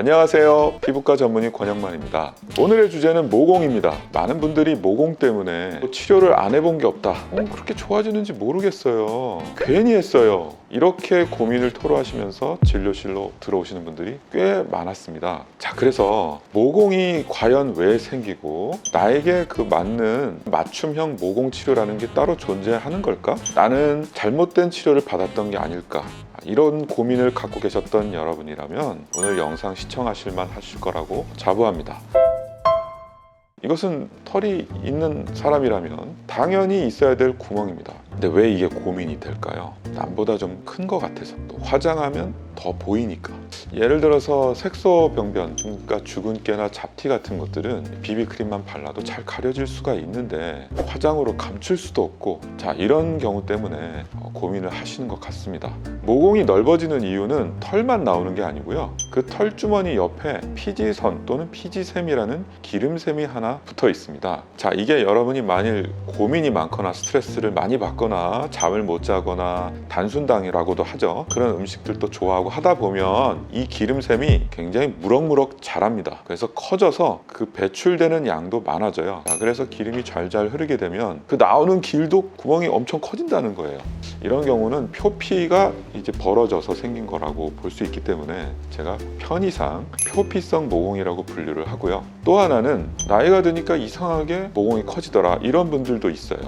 안녕하세요. 피부과 전문의 권영만입니다. 오늘의 주제는 모공입니다. 많은 분들이 모공 때문에 뭐 치료를 안 해본 게 없다. 어, 그렇게 좋아지는지 모르겠어요. 괜히 했어요. 이렇게 고민을 토로하시면서 진료실로 들어오시는 분들이 꽤 많았습니다. 자, 그래서 모공이 과연 왜 생기고 나에게 그 맞는 맞춤형 모공 치료라는 게 따로 존재하는 걸까? 나는 잘못된 치료를 받았던 게 아닐까? 이런 고민을 갖고 계셨던 여러분이라면 오늘 영상 시청하실만 하실 거라고 자부합니다. 이것은 털이 있는 사람이라면 당연히 있어야 될 구멍입니다. 근데 왜 이게 고민이 될까요? 남보다 좀 큰 것 같아서. 또 화장하면 더 보이니까. 예를 들어서 색소 병변 그러니까 주근깨나 잡티 같은 것들은 비비크림만 발라도 잘 가려질 수가 있는데 화장으로 감출 수도 없고. 자 이런 경우 때문에 어, 고민을 하시는 것 같습니다. 모공이 넓어지는 이유는 털만 나오는 게 아니고요. 그 털주머니 옆에 피지선 또는 피지샘이라는 기름샘이 하나 붙어 있습니다. 자 이게 여러분이 만일 고민이 많거나 스트레스를 많이 받 거나 잠을 못 자거나 단순당이라고도 하죠 그런 음식들도 좋아하고 하다 보면 이 기름샘이 굉장히 무럭무럭 자랍니다. 그래서 커져서 그 배출되는 양도 많아져요. 자, 그래서 기름이 잘잘 흐르게 되면 그 나오는 길도 구멍이 엄청 커진다는 거예요. 이런 경우는 표피가 이제 벌어져서 생긴 거라고 볼 수 있기 때문에 제가 편의상 표피성 모공이라고 분류를 하고요. 또 하나는 나이가 드니까 이상하게 모공이 커지더라 이런 분들도 있어요.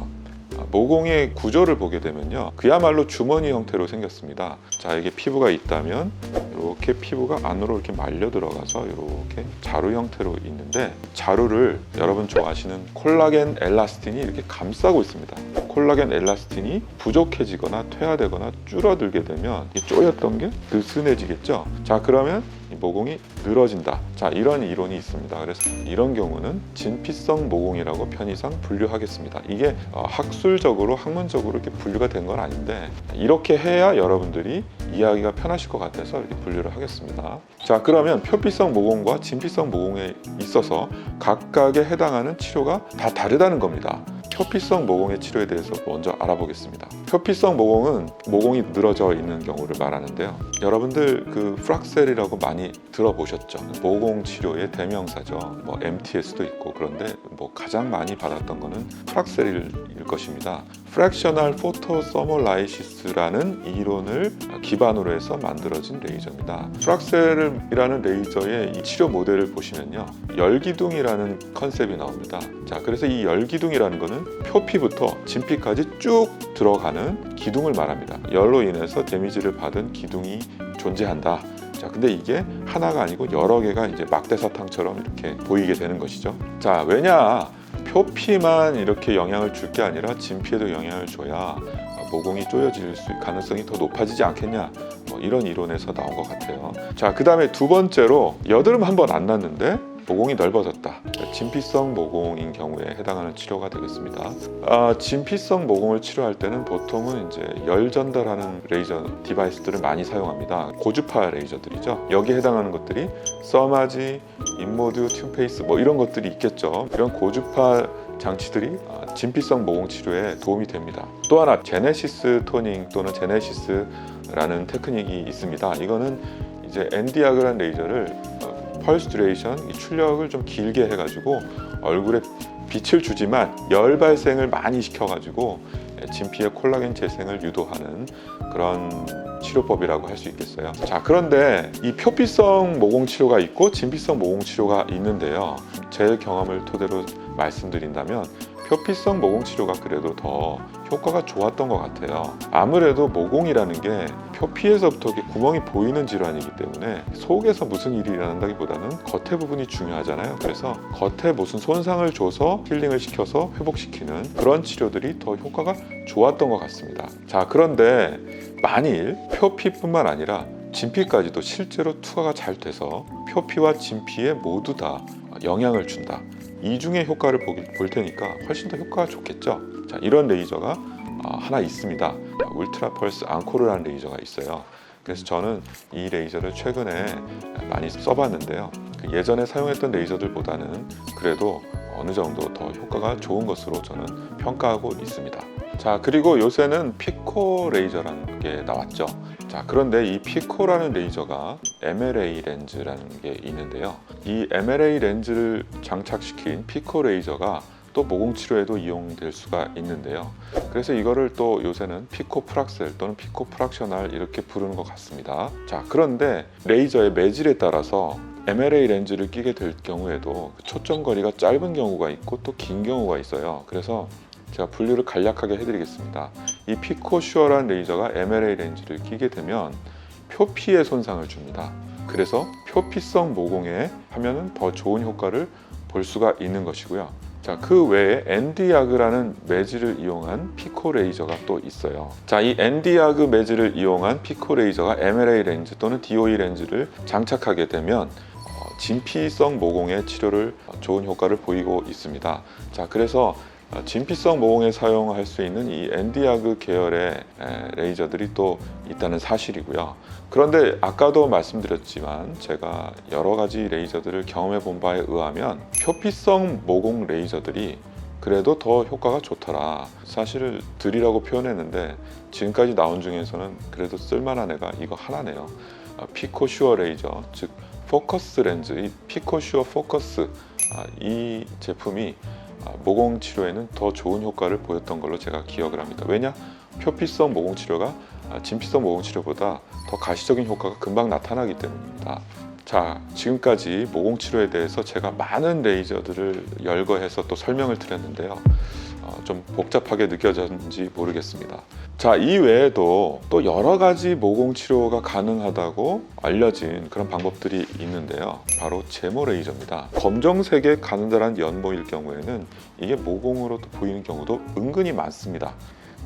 아, 모공의 구조를 보게 되면요. 그야말로 주머니 형태로 생겼습니다. 자 이게 피부가 있다면 이렇게 피부가 안으로 이렇게 말려 들어가서 이렇게 자루 형태로 있는데 자루를 여러분 좋아하시는 콜라겐 엘라스틴이 이렇게 감싸고 있습니다. 콜라겐 엘라스틴이 부족해지거나 퇴화되거나 줄어들게 되면 이 쪼였던 게 느슨해지겠죠? 자 그러면 이 모공이 늘어진다. 자, 이런 이론이 있습니다. 그래서 이런 경우는 진피성 모공이라고 편의상 분류하겠습니다. 이게 어, 학술적으로 학문적으로 이렇게 분류가 된 건 아닌데 이렇게 해야 여러분들이 이해하기가 편하실 것 같아서 이렇게 분류를 하겠습니다. 자, 그러면 표피성 모공과 진피성 모공에 있어서 각각에 해당하는 치료가 다 다르다는 겁니다. 표피성 모공의 치료에 대해서 먼저 알아보겠습니다. 표피성 모공은 모공이 늘어져 있는 경우를 말하는데요. 여러분들 그 프락셀이라고 많이 들어보셨죠? 모공 치료의 대명사죠. 뭐 MTS도 있고 그런데 뭐 가장 많이 받았던 거는 프락셀일 것입니다. 프랙셔널 포토 서멀라이시스라는 이론을 기반으로 해서 만들어진 레이저입니다. 프락셀이라는 레이저의 이 치료 모델을 보시면요. 열기둥이라는 컨셉이 나옵니다. 자, 그래서 이 열기둥이라는 거는 표피부터 진피까지 쭉 들어가는 기둥을 말합니다. 열로 인해서 데미지를 받은 기둥이 존재한다. 자, 근데 이게 하나가 아니고 여러 개가 이제 막대 사탕처럼 이렇게 보이게 되는 것이죠. 자, 왜냐? 표피만 이렇게 영향을 줄 게 아니라 진피에도 영향을 줘야 모공이 쪼여질 수 가능성이 더 높아지지 않겠냐 뭐 이런 이론에서 나온 것 같아요. 자, 그 다음에 두 번째로 여드름 한 번 안 났는데 모공이 넓어졌다. 진피성 모공인 경우에 해당하는 치료가 되겠습니다. 아, 진피성 모공을 치료할 때는 보통은 이제 열 전달하는 레이저 디바이스들을 많이 사용합니다. 고주파 레이저들이죠. 여기에 해당하는 것들이 써마지, 인모드, 튠페이스 뭐 이런 것들이 있겠죠. 이런 고주파 장치들이 아, 진피성 모공 치료에 도움이 됩니다. 또 하나 제네시스 토닝 또는 제네시스라는 테크닉이 있습니다. 이거는 이제 엔디아그란 레이저를 어, 펄스 듀레이션 이 출력을 좀 길게 해가지고 얼굴에 빛을 주지만 열 발생을 많이 시켜가지고 진피의 콜라겐 재생을 유도하는 그런 치료법이라고 할 수 있겠어요. 자 그런데 이 표피성 모공 치료가 있고 진피성 모공 치료가 있는데요. 제 경험을 토대로 말씀드린다면 표피성 모공 치료가 그래도 더 효과가 좋았던 것 같아요. 아무래도 모공이라는 게 표피에서부터 구멍이 보이는 질환이기 때문에 속에서 무슨 일이 일어난다기보다는 겉에 부분이 중요하잖아요. 그래서 겉에 무슨 손상을 줘서 힐링을 시켜서 회복시키는 그런 치료들이 더 효과가 좋았던 것 같습니다. 자, 그런데 만일 표피뿐만 아니라 진피까지도 실제로 투하가 잘 돼서 표피와 진피에 모두 다 영향을 준다. 이중의 효과를 볼 테니까 훨씬 더 효과가 좋겠죠. 자, 이런 레이저가 어, 하나 있습니다. 울트라 펄스 앙코르라는 레이저가 있어요. 그래서 저는 이 레이저를 최근에 많이 써봤는데요. 그 예전에 사용했던 레이저들보다는 그래도 어느 정도 더 효과가 좋은 것으로 저는 평가하고 있습니다. 자, 그리고 요새는 피코 레이저라는 게 나왔죠. 자, 그런데 이 피코라는 레이저가 MLA 렌즈라는 게 있는데요. 이 MLA 렌즈를 장착시킨 피코 레이저가 또 모공 치료에도 이용될 수가 있는데요. 그래서 이거를 또 요새는 피코 프락셀 또는 피코 프락셔널 이렇게 부르는 것 같습니다. 자, 그런데 레이저의 매질에 따라서 MLA 렌즈를 끼게 될 경우에도 그 초점 거리가 짧은 경우가 있고 또 긴 경우가 있어요. 그래서 제가 분류를 간략하게 해드리겠습니다. 이 피코 슈어라는 레이저가 MLA 렌즈를 끼게 되면 표피에 손상을 줍니다. 그래서 표피성 모공에 하면은 더 좋은 효과를 볼 수가 있는 것이고요. 자, 그 외에 엔디아그라는 매질을 이용한 피코 레이저가 또 있어요. 자, 이 엔디아그 매질을 이용한 피코 레이저가 MLA 렌즈 또는 DOE 렌즈를 장착하게 되면 어, 진피성 모공의 치료를 좋은 효과를 보이고 있습니다. 자, 그래서 어, 진피성 모공에 사용할 수 있는 이 엔디아그 계열의 에, 레이저들이 또 있다는 사실이고요. 그런데 아까도 말씀드렸지만 제가 여러 가지 레이저들을 경험해 본 바에 의하면 표피성 모공 레이저들이 그래도 더 효과가 좋더라. 사실 들이라고 표현했는데 지금까지 나온 중에서는 그래도 쓸만한 애가 이거 하나네요. 아, 피코 슈어 레이저, 즉 포커스 렌즈, 이 피코 슈어 포커스 아, 이 제품이 아, 모공 치료에는 더 좋은 효과를 보였던 걸로 제가 기억을 합니다. 왜냐? 표피성 모공 치료가 아, 진피성 모공 치료보다 더 가시적인 효과가 금방 나타나기 때문입니다. 자, 지금까지 모공 치료에 대해서 제가 많은 레이저들을 열거해서 또 설명을 드렸는데요. 어, 좀 복잡하게 느껴졌는지 모르겠습니다. 자, 이 외에도 또 여러 가지 모공 치료가 가능하다고 알려진 그런 방법들이 있는데요. 바로 제모 레이저입니다. 검정색의 가느다란 연모일 경우에는 이게 모공으로 또 보이는 경우도 은근히 많습니다.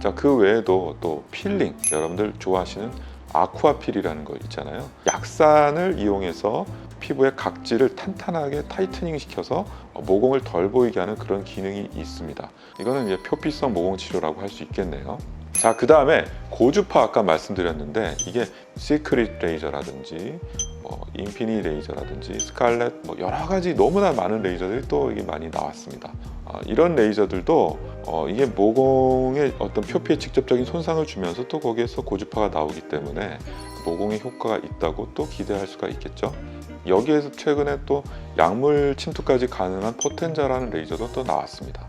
자, 그 외에도 또 필링, 여러분들 좋아하시는 아쿠아필이라는 거 있잖아요. 약산을 이용해서 피부의 각질을 탄탄하게 타이트닝 시켜서 모공을 덜 보이게 하는 그런 기능이 있습니다. 이거는 이제 표피성 모공 치료라고 할 수 있겠네요. 자, 그 다음에 고주파 아까 말씀드렸는데 이게 시크릿 레이저라든지 뭐 인피니 레이저라든지 스칼렛 뭐 여러 가지 너무나 많은 레이저들이 또 이게 많이 나왔습니다. 아, 이런 레이저들도 어, 이게 모공의 어떤 표피에 직접적인 손상을 주면서 또 거기에서 고주파가 나오기 때문에 모공에 효과가 있다고 또 기대할 수가 있겠죠. 여기에서 최근에 또 약물 침투까지 가능한 포텐자라는 레이저도 또 나왔습니다.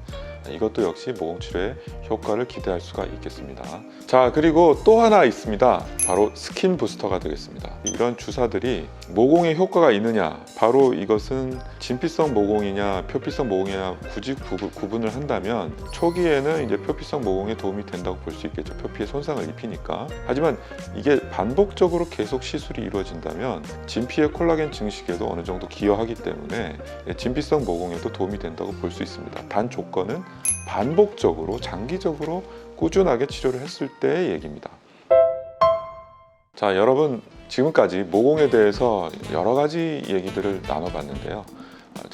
이것도 역시 모공 치료에 효과를 기대할 수가 있겠습니다. 자, 그리고 또 하나 있습니다. 바로 스킨 부스터가 되겠습니다. 이런 주사들이 모공에 효과가 있느냐? 바로 이것은 진피성 모공이냐, 표피성 모공이냐 굳이 구분- 구분을 한다면 초기에는 이제 표피성 모공에 도움이 된다고 볼 수 있겠죠. 표피에 손상을 입히니까. 하지만 이게 반복적으로 계속 시술이 이루어진다면 진피의 콜라겐 증식에도 어느 정도 기여하기 때문에 진피성 모공에도 도움이 된다고 볼 수 있습니다. 단 조건은 반복적으로 장기적으로 꾸준하게 치료를 했을 때의 얘기입니다. 자, 여러분 지금까지 모공에 대해서 여러 가지 얘기들을 나눠봤는데요.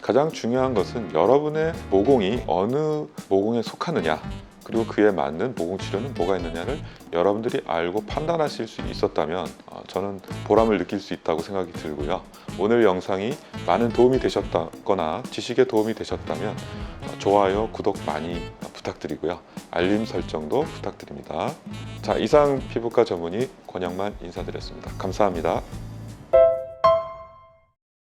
가장 중요한 것은 여러분의 모공이 어느 모공에 속하느냐 그리고 그에 맞는 모공 치료는 뭐가 있느냐를 여러분들이 알고 판단하실 수 있었다면 어, 저는 보람을 느낄 수 있다고 생각이 들고요. 오늘 영상이 많은 도움이 되셨다거나 지식에 도움이 되셨다면 어, 좋아요, 구독 많이 부탁드리고요. 알림 설정도 부탁드립니다. 자, 이상 피부과 전문의 권영만 인사드렸습니다. 감사합니다.